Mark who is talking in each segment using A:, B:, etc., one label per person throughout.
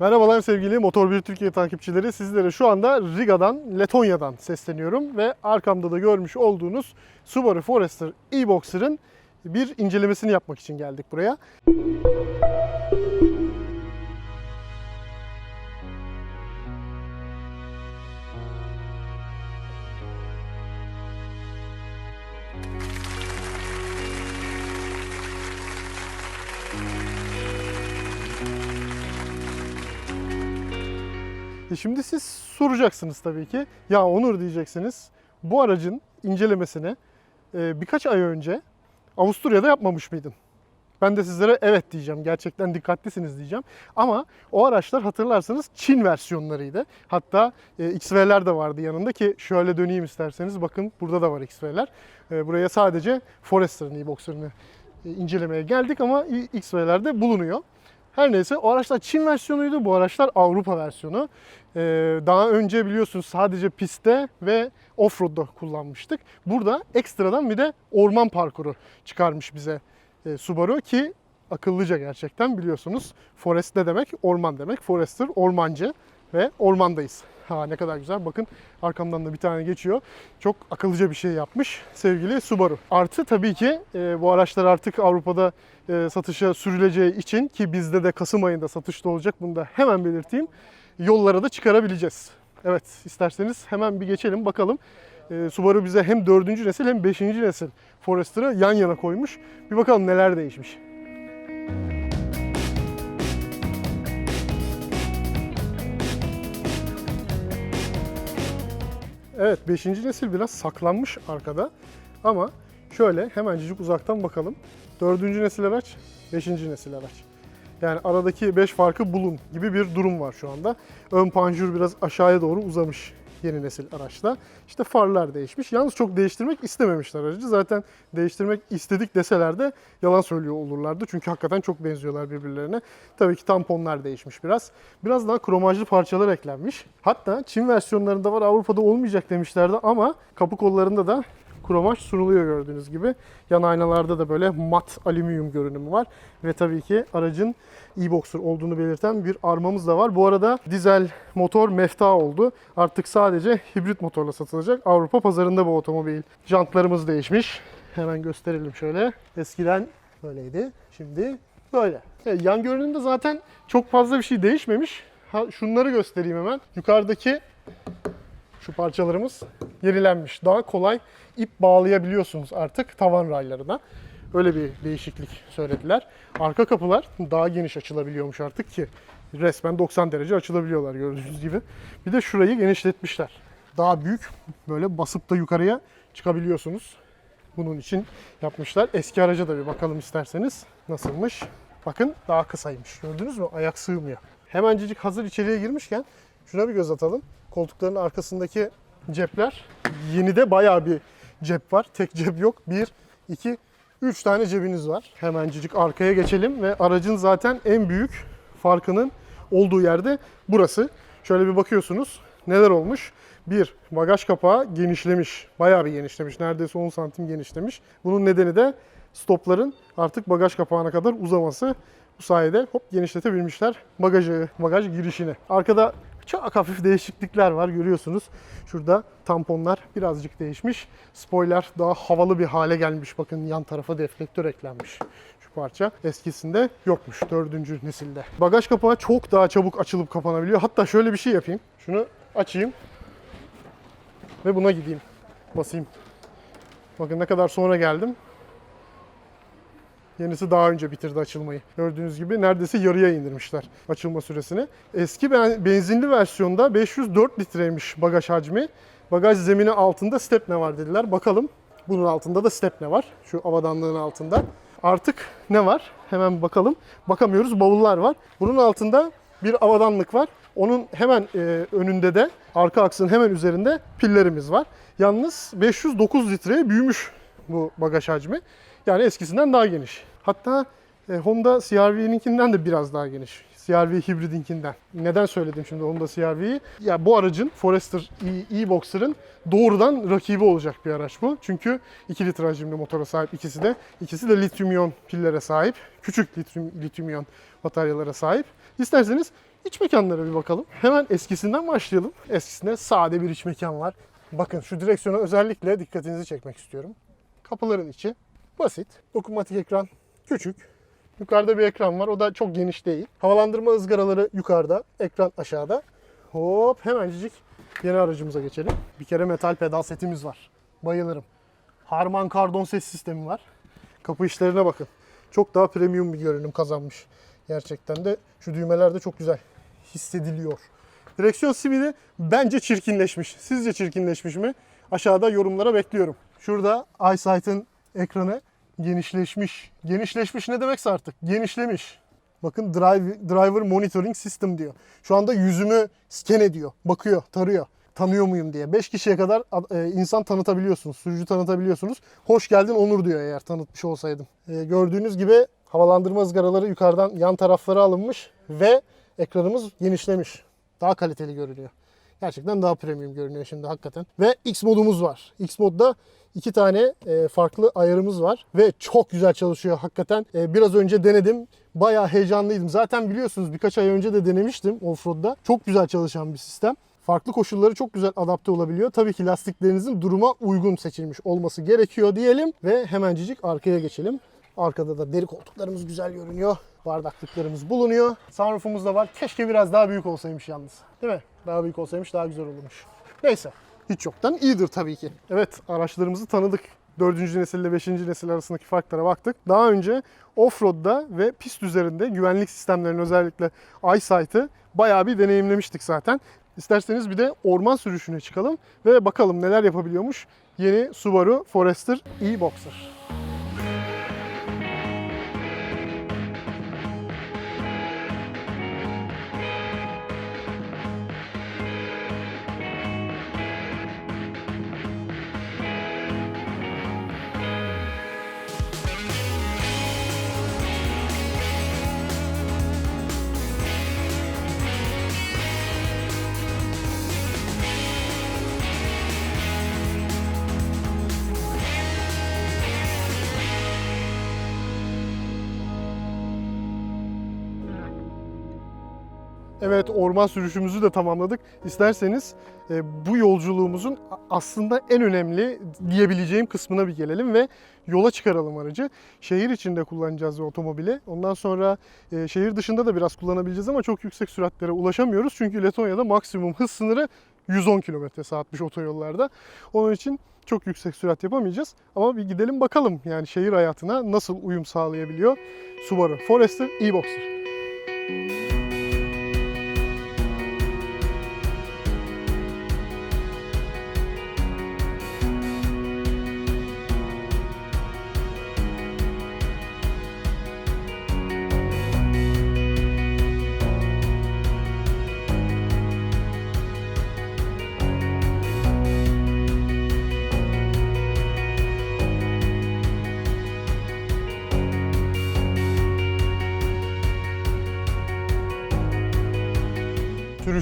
A: Merhabalar sevgili Motor 1 Türkiye takipçileri. Sizlere şu anda Riga'dan, Letonya'dan sesleniyorum ve arkamda da görmüş olduğunuz Subaru Forester e-Boxer'ın bir incelemesini yapmak için geldik buraya. E şimdi siz soracaksınız tabii ki. Ya Onur diyeceksiniz. Bu aracın incelemesini e, birkaç ay önce Avusturya'da yapmamış mıydın? Ben de sizlere evet diyeceğim. Gerçekten dikkatlisiniz diyeceğim. Ama o araçlar hatırlarsanız Çin versiyonlarıydı. Hatta e, XV'ler de vardı yanında ki şöyle döneyim isterseniz. Bakın burada da var XV'ler. E, buraya sadece Forester'ın e-Boxer'ını e, incelemeye geldik ama XV'ler de bulunuyor. Her neyse o araçlar Çin versiyonuydu. Bu araçlar Avrupa versiyonu. Ee, daha önce biliyorsunuz sadece pistte ve offroad'da kullanmıştık. Burada ekstradan bir de orman parkuru çıkarmış bize e, Subaru ki akıllıca gerçekten biliyorsunuz. Forest ne demek? Orman demek. Forester ormancı ve ormandayız. Ha ne kadar güzel. Bakın arkamdan da bir tane geçiyor. Çok akıllıca bir şey yapmış sevgili Subaru. Artı tabii ki e, bu araçlar artık Avrupa'da e, satışa sürüleceği için ki bizde de Kasım ayında satışta olacak. Bunu da hemen belirteyim. Yollara da çıkarabileceğiz. Evet isterseniz hemen bir geçelim bakalım. E, Subaru bize hem 4. nesil hem 5. nesil Forester'ı yan yana koymuş. Bir bakalım neler değişmiş. Evet 5. nesil biraz saklanmış arkada. Ama şöyle hemencik uzaktan bakalım. 4. nesil araç, 5. nesil araç. Yani aradaki 5 farkı bulun gibi bir durum var şu anda. Ön panjur biraz aşağıya doğru uzamış yeni nesil araçta. İşte farlar değişmiş. Yalnız çok değiştirmek istememişler aracı. Zaten değiştirmek istedik deseler de yalan söylüyor olurlardı. Çünkü hakikaten çok benziyorlar birbirlerine. Tabii ki tamponlar değişmiş biraz. Biraz daha kromajlı parçalar eklenmiş. Hatta Çin versiyonlarında var Avrupa'da olmayacak demişlerdi ama kapı kollarında da kromaj sunuluyor gördüğünüz gibi. Yan aynalarda da böyle mat alüminyum görünümü var. Ve tabii ki aracın e-boxer olduğunu belirten bir armamız da var. Bu arada dizel motor mefta oldu. Artık sadece hibrit motorla satılacak. Avrupa pazarında bu otomobil. Jantlarımız değişmiş. Hemen gösterelim şöyle. Eskiden böyleydi. Şimdi böyle. Evet, yan görünümde zaten çok fazla bir şey değişmemiş. Ha, şunları göstereyim hemen. Yukarıdaki şu parçalarımız yenilenmiş. Daha kolay ip bağlayabiliyorsunuz artık tavan raylarına. Öyle bir değişiklik söylediler. Arka kapılar daha geniş açılabiliyormuş artık ki resmen 90 derece açılabiliyorlar gördüğünüz gibi. Bir de şurayı genişletmişler. Daha büyük böyle basıp da yukarıya çıkabiliyorsunuz. Bunun için yapmışlar. Eski araca da bir bakalım isterseniz nasılmış. Bakın daha kısaymış. Gördünüz mü? Ayak sığmıyor. Hemencik hazır içeriye girmişken şuna bir göz atalım. Koltukların arkasındaki cepler yeni de bayağı bir cep var. Tek cep yok. Bir, iki, üç tane cebiniz var. Hemencik arkaya geçelim ve aracın zaten en büyük farkının olduğu yerde burası. Şöyle bir bakıyorsunuz neler olmuş. Bir, bagaj kapağı genişlemiş. Bayağı bir genişlemiş. Neredeyse 10 santim genişlemiş. Bunun nedeni de stopların artık bagaj kapağına kadar uzaması. Bu sayede hop genişletebilmişler bagajı, bagaj girişini. Arkada çok hafif değişiklikler var görüyorsunuz. Şurada tamponlar birazcık değişmiş. Spoiler daha havalı bir hale gelmiş. Bakın yan tarafa deflektör eklenmiş şu parça. Eskisinde yokmuş dördüncü nesilde. Bagaj kapağı çok daha çabuk açılıp kapanabiliyor. Hatta şöyle bir şey yapayım. Şunu açayım ve buna gideyim. Basayım. Bakın ne kadar sonra geldim. Yenisi daha önce bitirdi açılmayı. Gördüğünüz gibi neredeyse yarıya indirmişler açılma süresini. Eski ben- benzinli versiyonda 504 litreymiş bagaj hacmi. Bagaj zemini altında stepne var dediler. Bakalım. Bunun altında da stepne var. Şu avadanlığın altında. Artık ne var? Hemen bakalım. Bakamıyoruz. Bavullar var. Bunun altında bir avadanlık var. Onun hemen e, önünde de arka aksın hemen üzerinde pillerimiz var. Yalnız 509 litreye büyümüş bu bagaj hacmi. Yani eskisinden daha geniş. Hatta e, Honda CR-V'ninkinden de biraz daha geniş. CR-V hibridinkinden. Neden söyledim şimdi Honda CR-V'yi? Ya bu aracın Forester E- E-Boxer'ın doğrudan rakibi olacak bir araç bu. Çünkü 2 litre hacimli motora sahip ikisi de. İkisi de lityum iyon pillere sahip. Küçük lityum, lityum iyon bataryalara sahip. İsterseniz İç mekanlara bir bakalım. Hemen eskisinden başlayalım. Eskisinde sade bir iç mekan var. Bakın şu direksiyona özellikle dikkatinizi çekmek istiyorum. Kapıların içi basit. Dokunmatik ekran küçük. Yukarıda bir ekran var. O da çok geniş değil. Havalandırma ızgaraları yukarıda. Ekran aşağıda. Hop hemencik yeni aracımıza geçelim. Bir kere metal pedal setimiz var. Bayılırım. Harman Kardon ses sistemi var. Kapı işlerine bakın. Çok daha premium bir görünüm kazanmış. Gerçekten de şu düğmeler de çok güzel hissediliyor. Direksiyon simidi bence çirkinleşmiş. Sizce çirkinleşmiş mi? Aşağıda yorumlara bekliyorum. Şurada iSight'ın ekranı genişleşmiş. Genişleşmiş ne demekse artık? Genişlemiş. Bakın drive, driver monitoring system diyor. Şu anda yüzümü scan ediyor, bakıyor, tarıyor. Tanıyor muyum diye. 5 kişiye kadar e, insan tanıtabiliyorsunuz, sürücü tanıtabiliyorsunuz. Hoş geldin Onur diyor eğer tanıtmış olsaydım. E, gördüğünüz gibi havalandırma ızgaraları yukarıdan yan taraflara alınmış ve ekranımız genişlemiş. Daha kaliteli görünüyor. Gerçekten daha premium görünüyor şimdi hakikaten. Ve X modumuz var. X modda iki tane e, farklı ayarımız var ve çok güzel çalışıyor hakikaten. E, biraz önce denedim. Bayağı heyecanlıydım. Zaten biliyorsunuz birkaç ay önce de denemiştim offroad'da. Çok güzel çalışan bir sistem. Farklı koşulları çok güzel adapte olabiliyor. Tabii ki lastiklerinizin duruma uygun seçilmiş olması gerekiyor diyelim ve hemencik arkaya geçelim. Arkada da deri koltuklarımız güzel görünüyor. Bardaklıklarımız bulunuyor. Sunroofumuz da var. Keşke biraz daha büyük olsaymış yalnız. Değil mi? Daha büyük olsaymış daha güzel olurmuş. Neyse. Hiç yoktan iyidir tabii ki. Evet araçlarımızı tanıdık. 4. nesil ile 5. nesil arasındaki farklara baktık. Daha önce offroad'da ve pist üzerinde güvenlik sistemlerinin özellikle EyeSight'ı bayağı bir deneyimlemiştik zaten. İsterseniz bir de orman sürüşüne çıkalım ve bakalım neler yapabiliyormuş yeni Subaru Forester e-Boxer. Evet orman sürüşümüzü de tamamladık. İsterseniz e, bu yolculuğumuzun aslında en önemli diyebileceğim kısmına bir gelelim ve yola çıkaralım aracı. Şehir içinde kullanacağız otomobili. Ondan sonra e, şehir dışında da biraz kullanabileceğiz ama çok yüksek süratlere ulaşamıyoruz. Çünkü Letonya'da maksimum hız sınırı 110 km saatmiş otoyollarda. Onun için çok yüksek sürat yapamayacağız. Ama bir gidelim bakalım yani şehir hayatına nasıl uyum sağlayabiliyor Subaru Forester e-Boxer.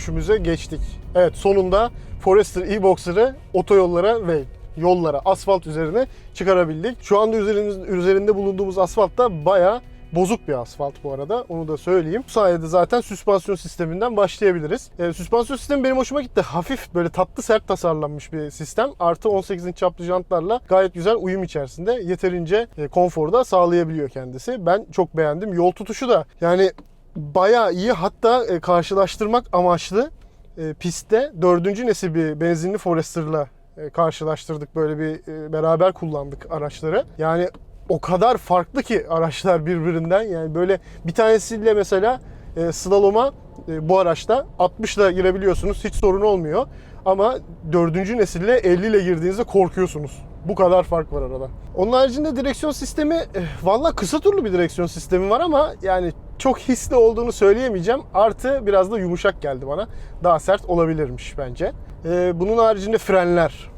A: Sürüşümüze geçtik. Evet sonunda Forester e-Boxer'ı otoyollara ve yollara, asfalt üzerine çıkarabildik. Şu anda üzerinde, üzerinde bulunduğumuz asfalt da bayağı bozuk bir asfalt bu arada. Onu da söyleyeyim. Bu sayede zaten süspansiyon sisteminden başlayabiliriz. Ee, süspansiyon sistemi benim hoşuma gitti. Hafif böyle tatlı sert tasarlanmış bir sistem. Artı 18 inç çaplı jantlarla gayet güzel uyum içerisinde yeterince e, konfor da sağlayabiliyor kendisi. Ben çok beğendim. Yol tutuşu da yani bayağı iyi. Hatta e, karşılaştırmak amaçlı e, pistte dördüncü nesil bir benzinli Forester'la e, karşılaştırdık. Böyle bir e, beraber kullandık araçları. Yani o kadar farklı ki araçlar birbirinden. Yani böyle bir tanesiyle mesela e, slaloma e, bu araçta 60 ile girebiliyorsunuz. Hiç sorun olmuyor. Ama dördüncü nesille 50 ile girdiğinizde korkuyorsunuz. Bu kadar fark var arada. Onun haricinde direksiyon sistemi eh, valla kısa turlu bir direksiyon sistemi var ama yani çok hisli olduğunu söyleyemeyeceğim. Artı biraz da yumuşak geldi bana. Daha sert olabilirmiş bence. Ee, bunun haricinde frenler.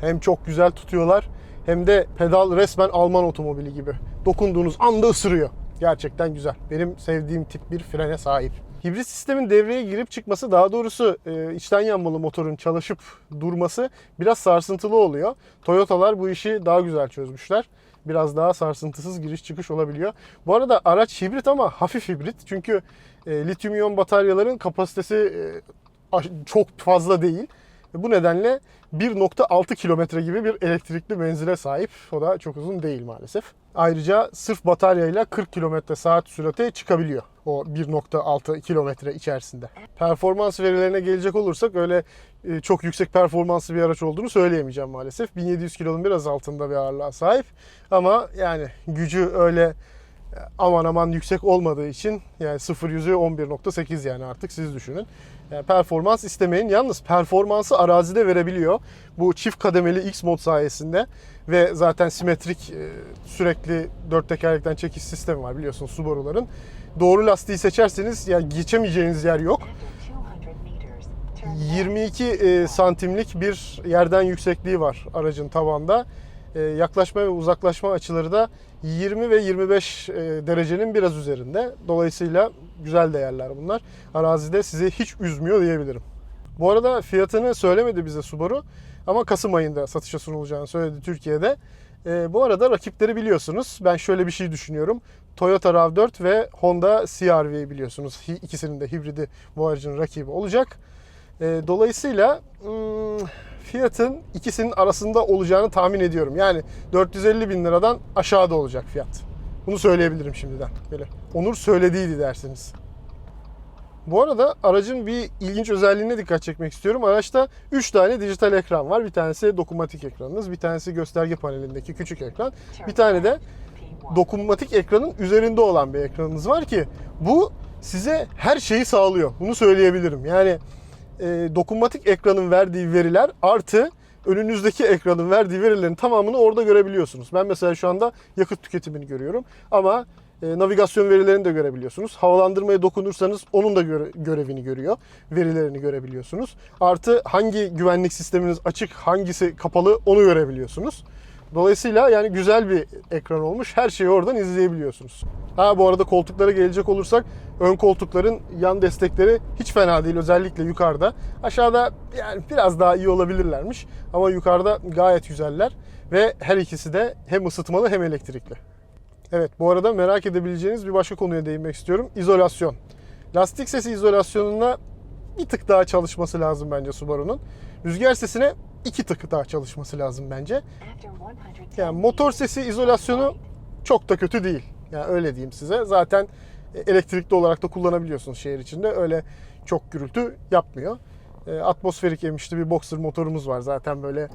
A: Hem çok güzel tutuyorlar hem de pedal resmen Alman otomobili gibi. Dokunduğunuz anda ısırıyor. Gerçekten güzel. Benim sevdiğim tip bir frene sahip. Hibrit sistemin devreye girip çıkması daha doğrusu e, içten yanmalı motorun çalışıp durması biraz sarsıntılı oluyor. Toyota'lar bu işi daha güzel çözmüşler. biraz daha sarsıntısız giriş çıkış olabiliyor. Bu arada araç hibrit ama hafif hibrit. Çünkü e, lityum iyon bataryaların kapasitesi e, çok fazla değil. Bu nedenle 1.6 kilometre gibi bir elektrikli menzile sahip. O da çok uzun değil maalesef. Ayrıca sırf bataryayla 40 kilometre saat sürate çıkabiliyor. O 1.6 kilometre içerisinde. Performans verilerine gelecek olursak öyle e, çok yüksek performanslı bir araç olduğunu söyleyemeyeceğim maalesef. 1700 kilonun biraz altında bir ağırlığa sahip. Ama yani gücü öyle aman aman yüksek olmadığı için yani 0 yüzü 11.8 yani artık siz düşünün. Yani performans istemeyin. Yalnız performansı arazide verebiliyor. Bu çift kademeli X mod sayesinde ve zaten simetrik e, sürekli dört tekerlekten çekiş sistemi var biliyorsunuz Subaru'ların. Doğru lastiği seçerseniz yani geçemeyeceğiniz yer yok. 22 e, santimlik bir yerden yüksekliği var aracın tavanda. E, yaklaşma ve uzaklaşma açıları da 20 ve 25 e, derecenin biraz üzerinde. Dolayısıyla güzel değerler bunlar. Arazide sizi hiç üzmüyor diyebilirim. Bu arada fiyatını söylemedi bize Subaru ama Kasım ayında satışa sunulacağını söyledi Türkiye'de. E, bu arada rakipleri biliyorsunuz. Ben şöyle bir şey düşünüyorum. Toyota RAV4 ve Honda CR-V biliyorsunuz. İkisinin de hibridi bu aracın rakibi olacak. E, dolayısıyla hmm, fiyatın ikisinin arasında olacağını tahmin ediyorum. Yani 450 bin liradan aşağıda olacak fiyat. Bunu söyleyebilirim şimdiden. Böyle Onur söylediydi dersiniz. Bu arada aracın bir ilginç özelliğine dikkat çekmek istiyorum. Araçta 3 tane dijital ekran var. Bir tanesi dokunmatik ekranınız, bir tanesi gösterge panelindeki küçük ekran, bir tane de dokunmatik ekranın üzerinde olan bir ekranınız var ki bu size her şeyi sağlıyor. Bunu söyleyebilirim. Yani e, dokunmatik ekranın verdiği veriler artı önünüzdeki ekranın verdiği verilerin tamamını orada görebiliyorsunuz. Ben mesela şu anda yakıt tüketimini görüyorum ama e, navigasyon verilerini de görebiliyorsunuz. Havalandırmaya dokunursanız onun da göre- görevini görüyor. Verilerini görebiliyorsunuz. Artı hangi güvenlik sisteminiz açık, hangisi kapalı onu görebiliyorsunuz. Dolayısıyla yani güzel bir ekran olmuş. Her şeyi oradan izleyebiliyorsunuz. Ha bu arada koltuklara gelecek olursak ön koltukların yan destekleri hiç fena değil özellikle yukarıda. Aşağıda yani biraz daha iyi olabilirlermiş ama yukarıda gayet güzeller ve her ikisi de hem ısıtmalı hem elektrikli. Evet bu arada merak edebileceğiniz bir başka konuya değinmek istiyorum. İzolasyon. Lastik sesi izolasyonuna bir tık daha çalışması lazım bence Subaru'nun. Rüzgar sesine iki tık daha çalışması lazım bence. Yani motor sesi izolasyonu çok da kötü değil. Yani öyle diyeyim size. Zaten elektrikli olarak da kullanabiliyorsunuz şehir içinde. Öyle çok gürültü yapmıyor. E, Atmosferik emişli bir boxer motorumuz var. Zaten böyle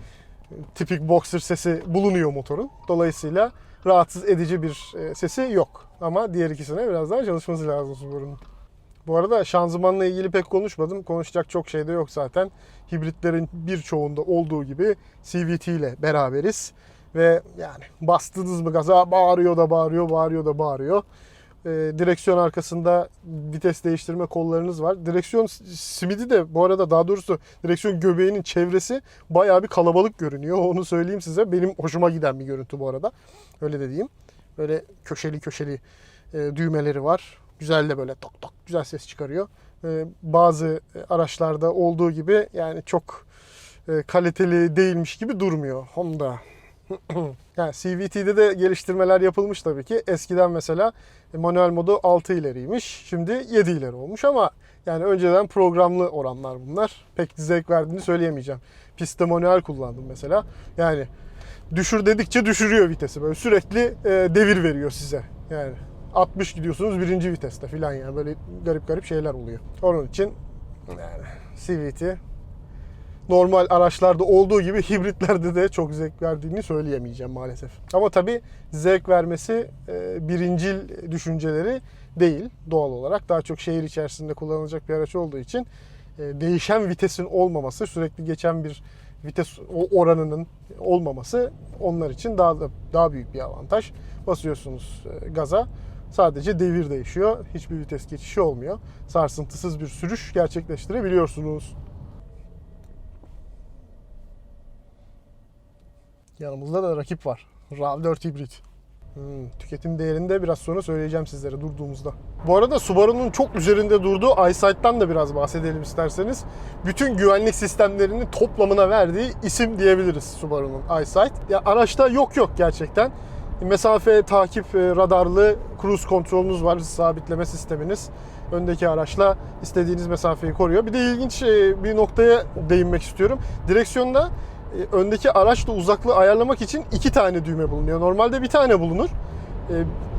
A: tipik boxer sesi bulunuyor motorun. Dolayısıyla rahatsız edici bir e, sesi yok. Ama diğer ikisine biraz daha çalışması lazım Subaru'nun. Bu arada şanzımanla ilgili pek konuşmadım. Konuşacak çok şey de yok zaten. Hibritlerin birçoğunda olduğu gibi CVT ile beraberiz. Ve yani bastınız mı gaza bağırıyor da bağırıyor, bağırıyor da bağırıyor. Ee, direksiyon arkasında vites değiştirme kollarınız var. Direksiyon simidi de bu arada daha doğrusu direksiyon göbeğinin çevresi bayağı bir kalabalık görünüyor. Onu söyleyeyim size. Benim hoşuma giden bir görüntü bu arada. Öyle de diyeyim. Böyle köşeli köşeli e, düğmeleri var. Güzel de böyle tok tok güzel ses çıkarıyor. E, bazı araçlarda olduğu gibi yani çok e, kaliteli değilmiş gibi durmuyor Honda. yani CVT'de de geliştirmeler yapılmış tabii ki. Eskiden mesela manuel modu 6 ileriymiş. Şimdi 7 ileri olmuş ama yani önceden programlı oranlar bunlar. Pek zevk verdiğini söyleyemeyeceğim. Pistte manuel kullandım mesela. Yani düşür dedikçe düşürüyor vitesi. Böyle sürekli e, devir veriyor size. Yani 60 gidiyorsunuz birinci viteste falan yani böyle garip garip şeyler oluyor. Onun için yani CVT normal araçlarda olduğu gibi hibritlerde de çok zevk verdiğini söyleyemeyeceğim maalesef. Ama tabii zevk vermesi e, birincil düşünceleri değil doğal olarak. Daha çok şehir içerisinde kullanılacak bir araç olduğu için e, değişen vitesin olmaması, sürekli geçen bir vites oranının olmaması onlar için daha da daha büyük bir avantaj. Basıyorsunuz e, gaza sadece devir değişiyor. Hiçbir vites geçişi olmuyor. Sarsıntısız bir sürüş gerçekleştirebiliyorsunuz. Yanımızda da rakip var. RAV4 hibrit. Hmm, tüketim değerini de biraz sonra söyleyeceğim sizlere durduğumuzda. Bu arada Subaru'nun çok üzerinde durduğu iSight'tan da biraz bahsedelim isterseniz. Bütün güvenlik sistemlerinin toplamına verdiği isim diyebiliriz Subaru'nun iSight. Ya araçta yok yok gerçekten. Mesafe takip e, radarlı cruise kontrolünüz var, sabitleme sisteminiz. Öndeki araçla istediğiniz mesafeyi koruyor. Bir de ilginç e, bir noktaya değinmek istiyorum. Direksiyonda öndeki araçla uzaklığı ayarlamak için iki tane düğme bulunuyor. Normalde bir tane bulunur. E,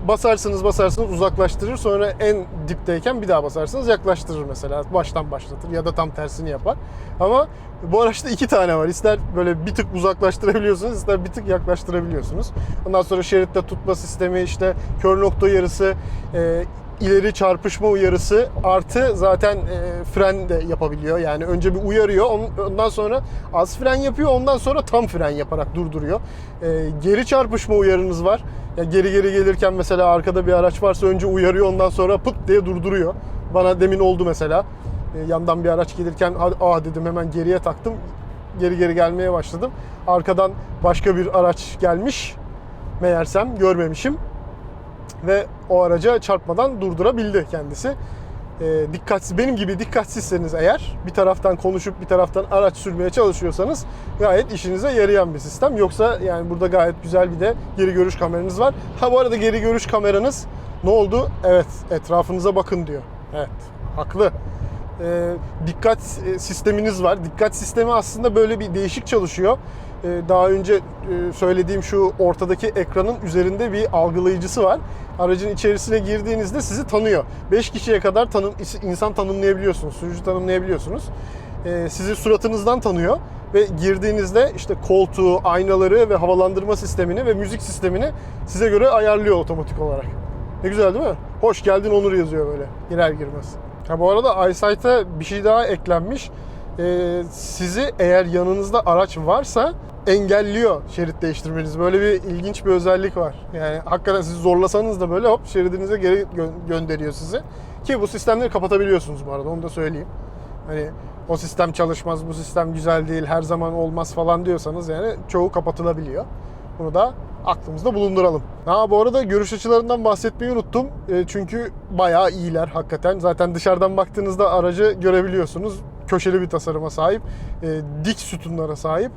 A: Basarsınız basarsınız uzaklaştırır sonra en dipteyken bir daha basarsınız yaklaştırır mesela baştan başlatır ya da tam tersini yapar. Ama bu araçta iki tane var. İster böyle bir tık uzaklaştırabiliyorsunuz ister bir tık yaklaştırabiliyorsunuz. Ondan sonra şeritte tutma sistemi işte kör nokta uyarısı e, ileri çarpışma uyarısı artı zaten e, fren de yapabiliyor. Yani önce bir uyarıyor on- ondan sonra az fren yapıyor ondan sonra tam fren yaparak durduruyor. E, geri çarpışma uyarınız var. Ya geri geri gelirken mesela arkada bir araç varsa önce uyarıyor ondan sonra pıt diye durduruyor. Bana demin oldu mesela. E, yandan bir araç gelirken "Hadi, aa dedim hemen geriye taktım. Geri geri gelmeye başladım. Arkadan başka bir araç gelmiş. Meğersem görmemişim ve o araca çarpmadan durdurabildi kendisi. E, dikkatsiz, benim gibi dikkatsizseniz eğer bir taraftan konuşup bir taraftan araç sürmeye çalışıyorsanız gayet işinize yarayan bir sistem. Yoksa yani burada gayet güzel bir de geri görüş kameranız var. Ha bu arada geri görüş kameranız ne oldu? Evet etrafınıza bakın diyor. Evet haklı. E, dikkat sisteminiz var. Dikkat sistemi aslında böyle bir değişik çalışıyor. E, daha önce e, söylediğim şu ortadaki ekranın üzerinde bir algılayıcısı var. Aracın içerisine girdiğinizde sizi tanıyor. 5 kişiye kadar tanım, insan tanımlayabiliyorsunuz, sürücü tanımlayabiliyorsunuz. E, sizi suratınızdan tanıyor ve girdiğinizde işte koltuğu, aynaları ve havalandırma sistemini ve müzik sistemini size göre ayarlıyor otomatik olarak. Ne güzel değil mi? Hoş geldin Onur yazıyor böyle girer girmez. Ha bu arada iSight'a bir şey daha eklenmiş. Ee, sizi eğer yanınızda araç varsa engelliyor şerit değiştirmeniz. Böyle bir ilginç bir özellik var. Yani hakikaten sizi zorlasanız da böyle hop şeridinize geri gö- gönderiyor sizi. Ki bu sistemleri kapatabiliyorsunuz bu arada onu da söyleyeyim. Hani o sistem çalışmaz, bu sistem güzel değil, her zaman olmaz falan diyorsanız yani çoğu kapatılabiliyor. Bunu da aklımızda bulunduralım. Ha bu arada görüş açılarından bahsetmeyi unuttum. E, çünkü bayağı iyiler hakikaten. Zaten dışarıdan baktığınızda aracı görebiliyorsunuz. Köşeli bir tasarıma sahip, e, dik sütunlara sahip.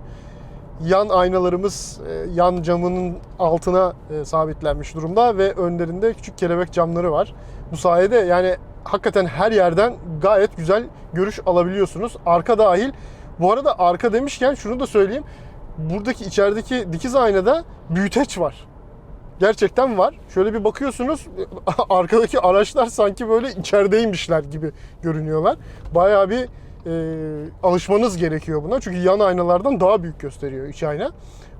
A: Yan aynalarımız e, yan camının altına e, sabitlenmiş durumda ve önlerinde küçük kelebek camları var. Bu sayede yani hakikaten her yerden gayet güzel görüş alabiliyorsunuz. Arka dahil. Bu arada arka demişken şunu da söyleyeyim. Buradaki içerideki dikiz aynada büyüteç var. Gerçekten var. Şöyle bir bakıyorsunuz arkadaki araçlar sanki böyle içerideymişler gibi görünüyorlar. Bayağı bir e, alışmanız gerekiyor buna. Çünkü yan aynalardan daha büyük gösteriyor iç ayna.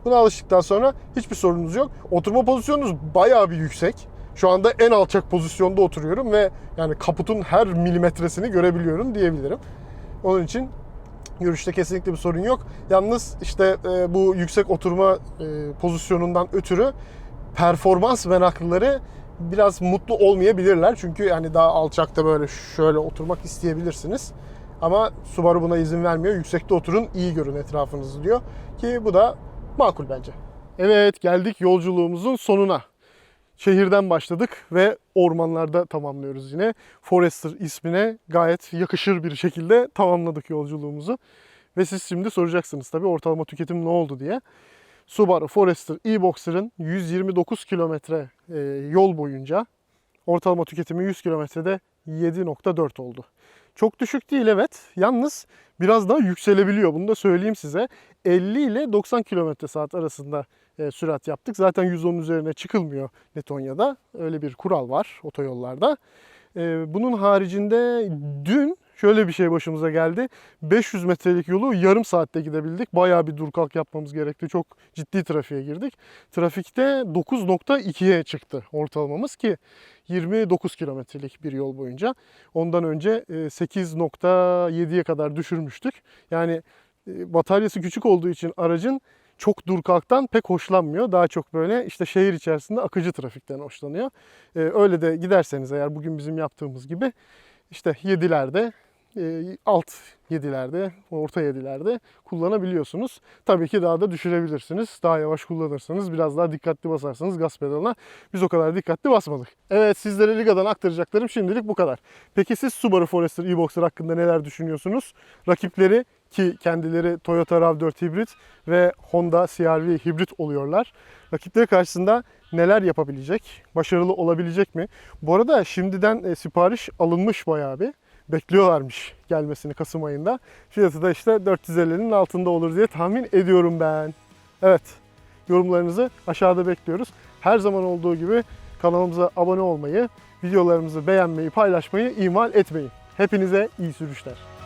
A: Buna alıştıktan sonra hiçbir sorunuz yok. Oturma pozisyonunuz bayağı bir yüksek. Şu anda en alçak pozisyonda oturuyorum ve yani kaputun her milimetresini görebiliyorum diyebilirim. Onun için Görüşte kesinlikle bir sorun yok. Yalnız işte e, bu yüksek oturma e, pozisyonundan ötürü performans meraklıları biraz mutlu olmayabilirler. Çünkü yani daha alçakta böyle şöyle oturmak isteyebilirsiniz. Ama Subaru buna izin vermiyor. Yüksekte oturun, iyi görün etrafınızı diyor. Ki bu da makul bence. Evet geldik yolculuğumuzun sonuna. Şehirden başladık ve ormanlarda tamamlıyoruz yine. Forester ismine gayet yakışır bir şekilde tamamladık yolculuğumuzu. Ve siz şimdi soracaksınız tabii ortalama tüketim ne oldu diye. Subaru Forester e-Boxer'ın 129 kilometre e, yol boyunca ortalama tüketimi 100 kilometrede 7.4 oldu. Çok düşük değil evet. Yalnız biraz daha yükselebiliyor. Bunu da söyleyeyim size. 50 ile 90 km saat arasında e, sürat yaptık. Zaten 110'un üzerine çıkılmıyor Letonya'da. Öyle bir kural var otoyollarda. E, bunun haricinde dün şöyle bir şey başımıza geldi. 500 metrelik yolu yarım saatte gidebildik. Bayağı bir dur kalk yapmamız gerekti. Çok ciddi trafiğe girdik. Trafikte 9.2'ye çıktı ortalamamız ki 29 kilometrelik bir yol boyunca. Ondan önce e, 8.7'ye kadar düşürmüştük. Yani e, bataryası küçük olduğu için aracın çok dur kalktan pek hoşlanmıyor. Daha çok böyle işte şehir içerisinde akıcı trafikten hoşlanıyor. Ee, öyle de giderseniz eğer bugün bizim yaptığımız gibi işte 7'lerde, e, alt 7'lerde, orta 7'lerde kullanabiliyorsunuz. Tabii ki daha da düşürebilirsiniz. Daha yavaş kullanırsanız, biraz daha dikkatli basarsanız gaz pedalına. Biz o kadar dikkatli basmadık. Evet sizlere Liga'dan aktaracaklarım şimdilik bu kadar. Peki siz Subaru Forester e-Boxer hakkında neler düşünüyorsunuz? Rakipleri ki kendileri Toyota RAV4 hibrit ve Honda CR-V hibrit oluyorlar. Rakipleri karşısında neler yapabilecek? Başarılı olabilecek mi? Bu arada şimdiden e, sipariş alınmış bayağı bir. Bekliyorlarmış gelmesini Kasım ayında. Fiyatı da işte 450'nin altında olur diye tahmin ediyorum ben. Evet, yorumlarınızı aşağıda bekliyoruz. Her zaman olduğu gibi kanalımıza abone olmayı, videolarımızı beğenmeyi, paylaşmayı ihmal etmeyin. Hepinize iyi sürüşler.